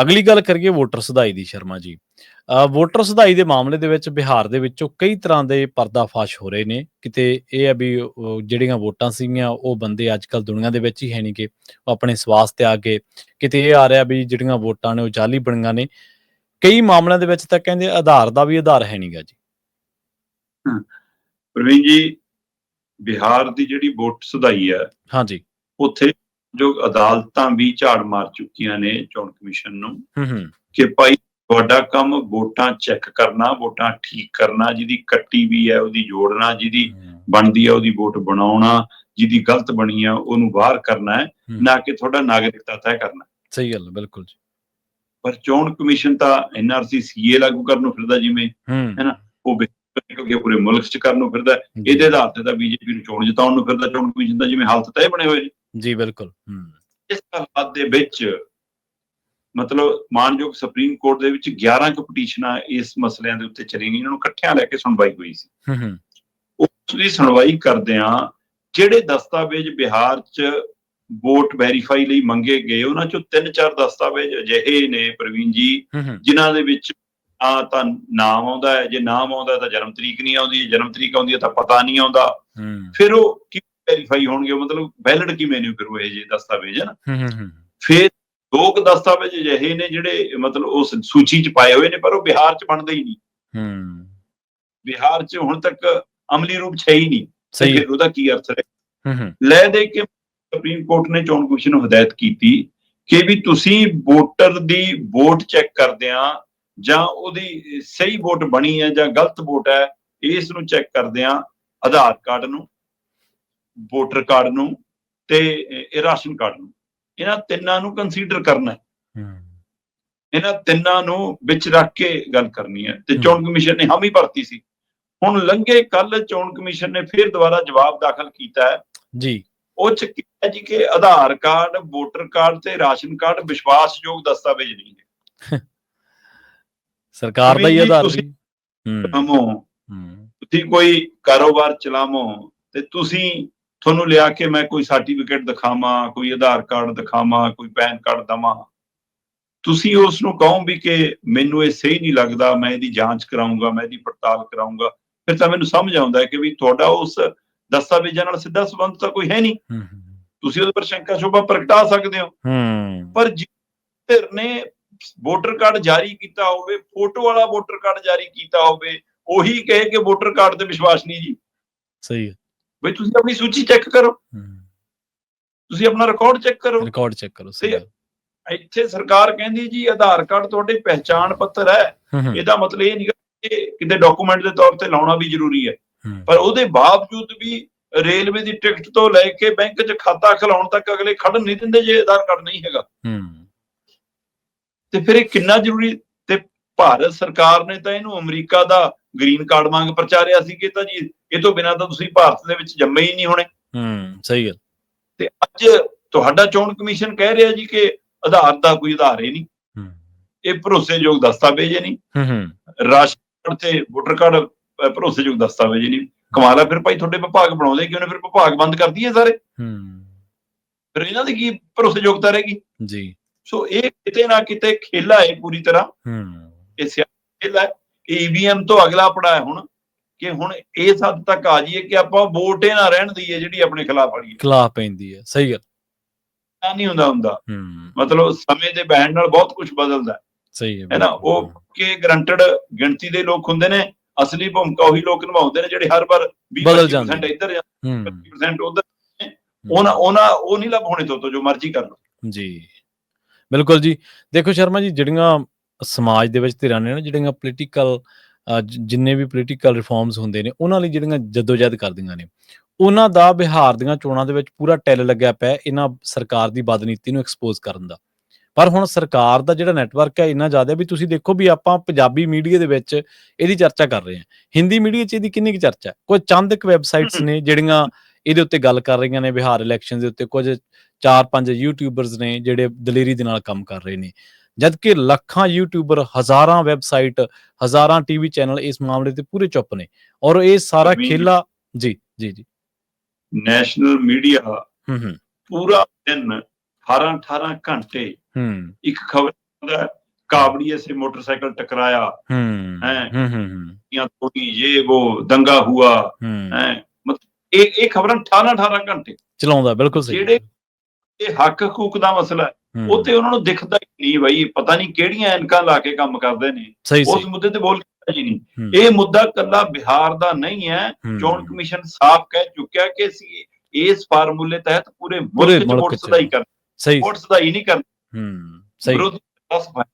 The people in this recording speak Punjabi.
ਅਗਲੀ ਗੱਲ ਕਰੀਏ ਵੋਟਰ ਸੁਧਾਈ ਦੀ ਸ਼ਰਮਾ ਜੀ। ਵੋਟਰ ਸੁਧਾਈ ਦੇ ਮਾਮਲੇ ਦੇ ਵਿੱਚ ਬਿਹਾਰ ਦੇ ਵਿੱਚੋਂ ਕਈ ਤਰ੍ਹਾਂ ਦੇ ਪਰਦਾਫਾਸ਼ ਹੋ ਰਹੇ ਨੇ। ਕਿਤੇ ਇਹ ਆ ਵੀ ਜਿਹੜੀਆਂ ਵੋਟਾਂ ਸੀਗੀਆਂ ਉਹ ਬੰਦੇ ਅੱਜ ਕੱਲ ਦੁਨੀਆ ਦੇ ਵਿੱਚ ਹੀ ਹੈ ਨਹੀਂ ਕਿ ਉਹ ਆਪਣੇ ਸਵਾਸ ਤੇ ਆ ਕੇ ਕਿਤੇ ਇਹ ਆ ਰਿਹਾ ਵੀ ਜਿਹੜੀਆਂ ਵੋਟਾਂ ਨੇ ਉਹ ਜਾਲੀ ਬਣੀਆਂ ਨੇ। ਕਈ ਮਾਮਲਿਆਂ ਦੇ ਵਿੱਚ ਤਾਂ ਕਹਿੰਦੇ ਆਧਾਰ ਦਾ ਵੀ ਆਧਾਰ ਹੈ ਨਹੀਂਗਾ ਜੀ। ਪ੍ਰਵੀਨ ਜੀ ਬਿਹਾਰ ਦੀ ਜਿਹੜੀ ਵੋਟ ਸੁਧਾਈ ਹੈ ਹਾਂਜੀ ਉੱਥੇ ਜੋ ਅਦਾਲਤਾਂ ਵੀ ਝਾੜ ਮਾਰ ਚੁੱਕੀਆਂ ਨੇ ਚੋਣ ਕਮਿਸ਼ਨ ਨੂੰ ਹੂੰ ਹੂੰ। ਕਿ ਭਾਈ ਤੁਹਾਡਾ ਕੰਮ ਵੋਟਾਂ ਚੈੱਕ ਕਰਨਾ ਵੋਟਾਂ ਠੀਕ ਕਰਨਾ ਜਿਹਦੀ ਕੱਟੀ ਵੀ ਹੈ ਉਹਦੀ ਜੋੜਨਾ ਜਿਹਦੀ ਬਣਦੀ ਹੈ ਉਹਦੀ ਵੋਟ ਬਣਾਉਣਾ ਜਿਹਦੀ ਗਲਤ ਬਣੀ ਆ ਉਹਨੂੰ ਬਾਹਰ ਕਰਨਾ ਹੈ ਹੂੰ। ਨਾ ਕਿ ਤੁਹਾਡਾ ਨਾਗਰਿਕਤਾ ਤੈਅ ਕਰਨਾ। ਸਹੀ ਗੱਲ ਹੈ, ਬਿਲਕੁਲ ਜੀ। ਪਰ ਚੋਣ ਕਮਿਸ਼ਨ ਤਾਂ ਐਨਆਰਸੀ ਸੀਏ ਲਾਗੂ ਕਰਨ ਨੂੰ ਫਿਰਦਾ ਜਿਵੇਂ ਹੂੰ। ਉਹ ਕਿਉਂਕਿ ਪੂਰੇ ਮੁਲਕ 'ਚ ਕਰਨ ਨੂੰ ਫਿਰਦਾ ਇਹਦੇ ਆਧਾਰ ਤੇ ਤਾਂ ਬੀਜੇਪੀ ਨੂੰ ਚੋਣ ਜਿਤਾਉਣ ਨੂੰ ਫਿਰਦਾ ਚੋਣ ਕਮਿਸ਼ਨ ਦਾ ਜਿਵੇਂ ਹਾਲਤ ਤੈਅ ਬਣੇ ਹੋਏ ਨੇ। ਜੀ ਬਿਲਕੁਲ। ਹੂੰ। ਇਸ ਹਾਲਾਤ ਦੇ ਵਿੱਚ ਮਤਲਬ ਮਾਨਯੋਗ ਸੁਪਰੀਮ ਕੋਰਟ ਦੇ ਵਿੱਚ 11 ਕੁ ਪਟੀਸ਼ਨਾਂ ਇਸ ਮਸਲਿਆਂ ਦੇ ਉੱਤੇ ਚੱਲੀ ਨੇ ਇਹਨਾਂ ਨੂੰ ਇਕੱਠਿਆਂ ਲੈ ਕੇ ਸੁਣਵਾਈ ਹੋਈ ਸੀ। ਹੂੰ ਹੂੰ। ਉਸ ਦੀ ਸੁਣਵਾਈ ਕਰਦਿਆਂ ਜਿਹੜੇ ਦਸਤਾਵੇਜ਼ ਬਿਹਾਰ 'ਚ ਵੋਟ ਵੈਰੀਫਾਈ ਲਈ ਮੰਗੇ ਗਏ ਉਹਨਾਂ 'ਚੋਂ ਤਿੰਨ ਚਾਰ ਦਸਤਾਵੇਜ਼ ਅਜਿਹੇ ਨੇ ਪ੍ਰਵੀਨ ਜੀ ਜਿਨ੍ਹਾਂ ਦੇ ਵਿੱਚ ਆ ਤਾਂ ਨਾਮ ਆਉਂਦਾ ਹੈ ਜੇ ਨਾਮ ਆਉਂਦਾ ਤਾਂ ਜਨਮ ਤਰੀਕ ਨਹੀਂ ਆਉਂਦੀ ਜਨਮ ਤਰੀਕ ਆਉਂਦੀ ਹੈ ਤਾਂ ਪਤਾ ਨਹੀਂ ਆਉਂਦਾ। ਫਿਰ ਉਹ ਕੀ ਵੈਰੀਫਾਈ ਹੋਣਗੇ ਮਤਲਬ ਵੈਲਿਡ ਕਿਵੇਂ ਨੇ ਫਿਰ ਉਹ ਇਹ ਜੇ ਦਸਤਾਵੇਜ਼ ਹਨ ਹੂੰ ਹੂੰ ਹੂੰ। ਫਿਰ ਦੋ ਕੁ ਦਸਤਾਵੇਜ਼ ਅਜਿਹੇ ਨੇ ਜਿਹੜੇ ਮਤਲਬ ਉਸ ਸੂਚੀ 'ਚ ਪਾਏ ਹੋਏ ਨੇ ਪਰ ਉਹ ਬਿਹਾਰ 'ਚ ਬਣਦੇ ਹੀ ਨਹੀਂ। ਹੂੰ। ਬਿਹਾਰ 'ਚ ਹੁਣ ਤੱਕ ਅਮਲੀ ਰੂਪ 'ਚ ਹੈ ਹੀ ਨਹੀਂ। ਸਹੀ ਫਿਰ ਉਹਦਾ ਕੀ ਅਰਥ ਹੂੰ ਲੈ ਦੇ ਕੇ ਸੁਪਰੀਮ ਕੋਰਟ ਨੇ ਚੋਣ ਕਮਿਸ਼ਨ ਨੂੰ ਹਦਾਇਤ ਕੀਤੀ ਕਿ ਵੀ ਤੁਸੀਂ ਵੋਟਰ ਦੀ ਵੋਟ ਚੈੱਕ ਕਰਦਿਆਂ ਜਾਂ ਉਹਦੀ ਸਹੀ ਵੋਟ ਬਣੀ ਹੈ ਜਾਂ ਗਲਤ ਵੋਟ ਹੈ ਇਸ ਨੂੰ ਚੈੱਕ ਕਰਦਿਆਂ ਆਧਾਰ ਕਾਰਡ ਨੂੰ। ਵੋਟਰ ਕਾਰਡ ਨੂੰ ਤੇ ਇਹ ਰਾਸ਼ਨ ਕਾਰਡ ਨੂੰ। ਇਹਨਾਂ ਤਿੰਨਾਂ ਨੂੰ ਕੰਸੀਡਰ ਕਰਨਾ ਹੈ। ਇਹਨਾਂ ਤਿੰਨਾਂ ਨੂੰ ਵਿੱਚ ਰੱਖ ਕੇ ਗੱਲ ਕਰਨੀ ਹੈ। ਤੇ ਹਮ। ਚੋਣ ਕਮਿਸ਼ਨ ਨੇ ਹਾਮੀ ਭਰਤੀ ਸੀ। ਹੁਣ ਲੰਘੇ ਕੱਲ ਚੋਣ ਕਮਿਸ਼ਨ ਨੇ ਫਿਰ ਦੁਬਾਰਾ ਜਵਾਬ ਦਾਖਲ ਕੀਤਾ ਹੈ। ਜੀ। ਉਹ ਚ ਕਿਹਾ ਜੀ ਕਿ ਆਧਾਰ ਕਾਰਡ ਵੋਟਰ ਕਾਰਡ ਤੇ ਰਾਸ਼ਨ ਕਾਰਡ ਵਿਸ਼ਵਾਸਯੋਗ ਦਸਤਾਵੇਜ਼ ਨਹੀਂ ਹੈ। ਸਰਕਾਰ ਦਾ ਹੀ ਆਧਾਰ ਤੁਸੀਂ- ਜੀ ਹੂੰ। ਕਮੋ ਹੂੰ। ਤੁਸੀਂ ਕੋਈ ਕਾਰੋਬਾਰ ਚਲਾਵੋ ਤੇ ਤੁਸੀਂ ਤੁਹਾਨੂੰ ਲਿਆ ਕੇ ਮੈਂ ਕੋਈ ਸਰਟੀਫਿਕੇਟ ਦਿਖਾਵਾਂ ਕੋਈ ਆਧਾਰ ਕਾਰਡ ਦਿਖਾਵਾਂ ਕੋਈ ਪੈਨ ਕਾਰਡ ਦਵਾਂ। ਤੁਸੀਂ ਉਸ ਨੂੰ ਕਹੋ ਵੀ ਕਿ ਮੈਨੂੰ ਇਹ ਸਹੀ ਨਹੀਂ ਲੱਗਦਾ ਮੈਂ ਇਹਦੀ ਜਾਂਚ ਕਰਾਉਂਗਾ ਮੈਂ ਇਹਦੀ ਪੜਤਾਲ ਕਰਾਉਂਗਾ ਫਿਰ ਤਾਂ ਮੈਨੂੰ ਸਮਝ ਆਉਂਦਾ ਹੈ ਕਿ ਵੀ ਤੁਹਾਡਾ ਉਸ ਦਸਤਾਵੇਜ਼ਾਂ ਨਾਲ ਸਿੱਧਾ ਸੰਬੰਧ ਤਾਂ ਕੋਈ ਹੈ ਨਹੀਂ। ਤੁਸੀਂ ਉਹਦੇ ਪਰ ਸ਼ੰਕਾ ਸ਼ੋਭਾ ਪ੍ਰਗਟਾ ਸਕਦੇ ਹੋ। ਪਰ ਧਿਰ ਨੇ ਵੋਟਰ ਕਾਰਡ ਜਾਰੀ ਕੀਤਾ ਹੋਵੇ ਫੋਟੋ ਵਾਲਾ ਵੋਟਰ ਕਾਰਡ ਜਾਰੀ ਕੀਤਾ ਹੋਵੇ ਉਹੀ ਕਹੇ ਕਿ ਵੋਟਰ ਕਾਰਡ ਤੇ ਵਿਸ਼ਵਾਸ ਨਹੀਂ ਜੀ। ਸਹੀ ਹੈ। ਬਈ ਤੁਸੀਂ ਆਪਣੀ ਸੂਚੀ ਚੈੱਕ ਕਰੋ। ਤੁਸੀਂ ਆਪਣਾ ਰਿਕਾਰਡ ਚੈੱਕ ਕਰੋ। ਰਿਕਾਰਡ ਚੈੱਕ ਕਰੋ ਸਹੀ ਇੱਥੇ ਸਰਕਾਰ ਕਹਿੰਦੀ ਜੀ ਆਧਾਰ ਕਾਰਡ ਤੁਹਾਡੀ ਪਹਿਚਾਣ ਪੱਤਰ ਹੈ। ਇਹਦਾ ਮਤਲਬ ਇਹ ਨਹੀਂ ਕਿ ਕਿਤੇ ਡਾਕੂਮੈਂਟ ਦੇ ਤੌਰ ਤੇ ਲਾਉਣਾ ਵੀ ਜ਼ਰੂਰੀ ਹੈ। ਪਰ ਉਹਦੇ ਬਾਵਜੂਦ ਵੀ ਰੇਲਵੇ ਦੀ ਟਿਕਟ ਤੋਂ ਲੈ ਕੇ ਬੈਂਕ 'ਚ ਖਾਤਾ ਖਲਾਉਣ ਤੱਕ ਅਗਲੇ ਖੜਨ ਨਹੀਂ ਦਿੰਦੇ ਜੇ ਆਧਾਰ ਕਾਰਡ ਨਹੀਂ ਹੈਗਾ। ਹੂੰ। ਤੇ ਫਿਰ ਇਹ ਕਿੰਨਾ ਜ਼ਰੂਰੀ ਭਾਰਤ ਸਰਕਾਰ ਨੇ ਤਾਂ ਇਹਨੂੰ ਅਮਰੀਕਾ ਦਾ ਗ੍ਰੀਨ ਕਾਰਡ ਮੰਗ ਪ੍ਰਚਾਰਿਆ ਸੀ ਕਿ ਤਾਂ ਜੀ ਇਹ ਤੋਂ ਬਿਨਾਂ ਤਾਂ ਤੁਸੀਂ ਭਾਰਤ ਦੇ ਵਿੱਚ ਜੰਮੇ ਹੀ ਨਹੀਂ ਹੋਣੇ। ਹੂੰ ਸਹੀ ਹੈ ਤੇ ਅੱਜ ਤੁਹਾਡਾ ਚੋਣ ਕਮਿਸ਼ਨ ਕਹਿ ਰਿਹਾ ਜੀ ਕਿ ਆਧਾਰ ਦਾ ਕੋਈ ਆਧਾਰ ਹੀ ਨਹੀਂ। ਹੂੰ। ਇਹ ਭਰੋਸੇਯੋਗ ਦਸਤਾਵੇਜ਼ ਹੀ ਨਹੀਂ। ਹੂੰ ਹੂੰ। ਰਾਸ਼ਨ ਕਾਰਡ ਤੇ ਵੋਟਰ ਕਾਰਡ ਭਰੋਸੇਯੋਗ ਦਸਤਾਵੇਜ਼ ਹੀ ਨਹੀਂ। ਕਮਾਲ ਫਿਰ ਭਾਈ ਤੁਹਾਡੇ ਵਿਭਾਗ ਬਣਾਉਂਦੇ ਕਿਉਂ ਨੇ? ਫਿਰ ਵਿਭਾਗ ਬੰਦ ਕਰ ਦਈਏ ਸਾਰੇ। ਹੂੰ। ਫਿਰ ਇਹਨਾਂ ਦੀ ਕੀ ਭਰੋਸੇਯੋਗਤਾ ਰਹੇਗੀ ਜੀ। ਸੋ ਇਹ ਕਿਤੇ ਨਾ ਕਿਤੇ ਖੇਲਾ ਹੈ ਪੂਰੀ ਤਰ੍ਹਾਂ। ਹੂੰ। ਇਹ ਸਿਆਸੀ ਖੇਲ ਹੈ ਈਵੀਐਮ ਤੋਂ ਅਗਲਾ ਪੜਾ ਹੈ ਹੁਣ ਕਿ ਹੁਣ ਇਸ ਹੱਦ ਤੱਕ ਆ ਜਾਈਏ ਕਿ ਆਪਾਂ ਵੋਟ ਹੀ ਨਾ ਰਹਿਣ ਦਈਏ ਜਿਹੜੀ ਆਪਣੇ ਖਿਲਾਫ ਵਾਲੀ ਖਿਲਾਫ ਪੈਂਦੀ ਹੈ ਸਹੀ ਗੱਲ। ਹੈ ਨਹੀਂ ਹੁੰਦਾ ਹੁੰਦਾ। ਹੂੰ। ਮਤਲਬ ਸਮੇਂ ਦੇ ਬਹਿਣ ਨਾਲ ਬਹੁਤ ਕੁਝ ਬਦਲਦਾ ਹੈ। ਸਹੀ ਹੈ ਹੈ ਨਾ। ਉਹ ਕਿ ਗਰੰਟਡ ਗਿਣਤੀ ਦੇ ਲੋਕ ਹੁੰਦੇ ਨੇ ਅਸਲੀ ਭੂਮਿਕਾ ਉਹੀ ਲੋਕ ਨਿਭਾਉਂਦੇ ਨੇ ਜਿਹੜੇ ਹਰ ਵਾਰ 20 ਬਦਲ 25% ਜਾਂਦੇ। ਇੱਧਰ ਜਾਂ ਹੂੰ। 25% ਉਧਰ ਉਹਨਾਂ ਉਹਨਾਂ ਉਹ ਨਹੀਂ ਲੱਭ ਹੋਣੇ ਤੋਂ ਜੋ ਮਰਜ਼ੀ ਕਰ ਲਓ। ਜੀ। ਬਿਲਕੁਲ ਜੀ। ਦੇਖੋ ਸ਼ਰਮਾ ਜੀ ਜਿਹੜੀਆਂ ਸਮਾਜ ਦੇ ਵਿੱਚ ਧਿਰਾਂ ਨੇ ਨਾ ਜਿਹੜੀਆਂ ਪੋਲੀਟੀਕਲ ਜਿੰਨੇ ਵੀ ਪੋਲੀਟੀਕਲ ਰਿਫਾਰਮਸ ਹੁੰਦੇ ਨੇ ਉਹਨਾਂ ਲਈ ਜਿਹੜੀਆਂ ਜਦੋਜਹਿਦ ਕਰਦੀਆਂ ਨੇ। ਉਹਨਾਂ ਦਾ ਬਿਹਾਰ ਦੀਆਂ ਚੋਣਾਂ ਦੇ ਵਿੱਚ ਪੂਰਾ ਟੈਲ ਲੱਗਿਆ ਪਿਆ ਇਹਨਾਂ ਸਰਕਾਰ ਦੀ ਬਦਨੀਤੀ ਨੂੰ ਐਕਸਪੋਜ਼ ਕਰਨ ਦਾ। ਪਰ ਹੁਣ ਸਰਕਾਰ ਦਾ ਜਿਹੜਾ ਨੈਟਵਰਕ ਹੈ ਇੰਨਾ ਜ਼ਿਆਦਾ ਵੀ ਤੁਸੀਂ ਦੇਖੋ ਵੀ ਆਪਾਂ ਪੰਜਾਬੀ ਮੀਡੀਆ ਦੇ ਵਿੱਚ ਇਹਦੀ ਚਰਚਾ ਕਰ ਰਹੇ ਹਾਂ। ਹਿੰਦੀ ਮੀਡੀਆ 'ਚ ਇਹਦੀ ਕਿੰਨੀ ਕੁ ਚਰਚਾ ਕੋਈ ਚੰਦ ਕੁ ਵੈਬਸਾਈਟਸ ਨੇ ਜਿਹੜੀਆਂ ਇਹਦੇ ਉੱਤੇ ਗੱਲ ਕਰ ਰਹੀਆਂ ਨੇ ਬਿਹਾਰ ਇਲੈਕਸ਼ਨ ਦੇ ਉੱਤੇ ਕੁਝ ਚਾਰ ਪੰਜ ਯੂਟਿਊਬਰਸ ਨੇ ਜਿਹੜੇ ਦਲੇਰੀ ਦੇ ਨਾਲ ਕੰਮ ਕਰ ਰਹੇ ਨੇ। ਜਦਕਿ ਲੱਖਾਂ ਯੂਟਿਊਬਰ ਹਜ਼ਾਰਾਂ ਵੈਬਸਾਈਟ ਹਜ਼ਾਰਾਂ ਟੀਵੀ ਚੈਨਲ ਇਸ ਮਾਮਲੇ ਤੇ ਪੂਰੇ ਚੁੱਪ ਨੇ। ਔਰ ਇਹ ਸਾਰਾ ਖੇਲਾ ਜੀ ਜੀ ਜੀ। ਨੈਸ਼ਨਲ ਮੀਡੀਆ ਹੂੰ ਹੂੰ। ਪੂਰਾ ਦਿਨ 18 18 ਘੰਟੇ ਹੂੰ। ਇੱਕ ਖਬਰ ਦਾ ਕਾਬੜੀਏ ਸੇ ਮੋਟਰਸਾਈਕਲ ਟਕਰਾਇਆ। ਹੂੰ ਹੈ। ਹੂੰ ਹੂੰ ਜਾਂ ਕੋਈ ਇਹ ਉਹ ਦੰਗਾ ਹੁਆ। ਹੈ। ਇਹ ਇਹ ਖਬਰਾਂ 18 18 ਘੰਟੇ। ਚਲਾਉਂਦਾ ਬਿਲਕੁਲ ਸਹੀ। ਜਿਹੜੇ ਇਹ ਹੱਕ ਹਕੂਕ ਦਾ ਮਸਲਾ ਹੈ। ਉਹ ਤੇ ਉਹਨਾਂ ਨੂੰ ਦਿਖਦਾ ਹੀ ਨਹੀਂ ਬਈ ਪਤਾ ਨਹੀਂ ਕਿਹੜੀਆਂ ਐਨਕਾਂ ਲਾ ਕੇ ਕੰਮ ਕਰਦੇ ਨੇ। ਉਸ ਮੁੱਦੇ ਤੇ ਬੋਲ ਜੀ ਨਹੀਂ। ਇਹ ਮੁੱਦਾ ਕੱਲਾ ਬਿਹਾਰ ਦਾ ਨਹੀਂ ਹੈ। ਚੋਣ ਕਮਿਸ਼ਨ ਸਾਫ਼ ਕਹਿ ਚੁੱਕਿਆ ਕਿ ਅਸੀਂ ਇਸ ਫਾਰਮੂਲੇ ਤਹਿਤ ਪੂਰੇ ਮੁਲਕ ਚ ਵੋਟ। ਸਦਾਈ ਕਰ ਸਹੀ। ਵੋਟ ਸਦਾਈ ਨਹੀਂ ਕਰ ਹੂੰ। ਸਹੀ। ਵਿਰੋਧੀ ਦਾ ਸਫ਼ਾਈ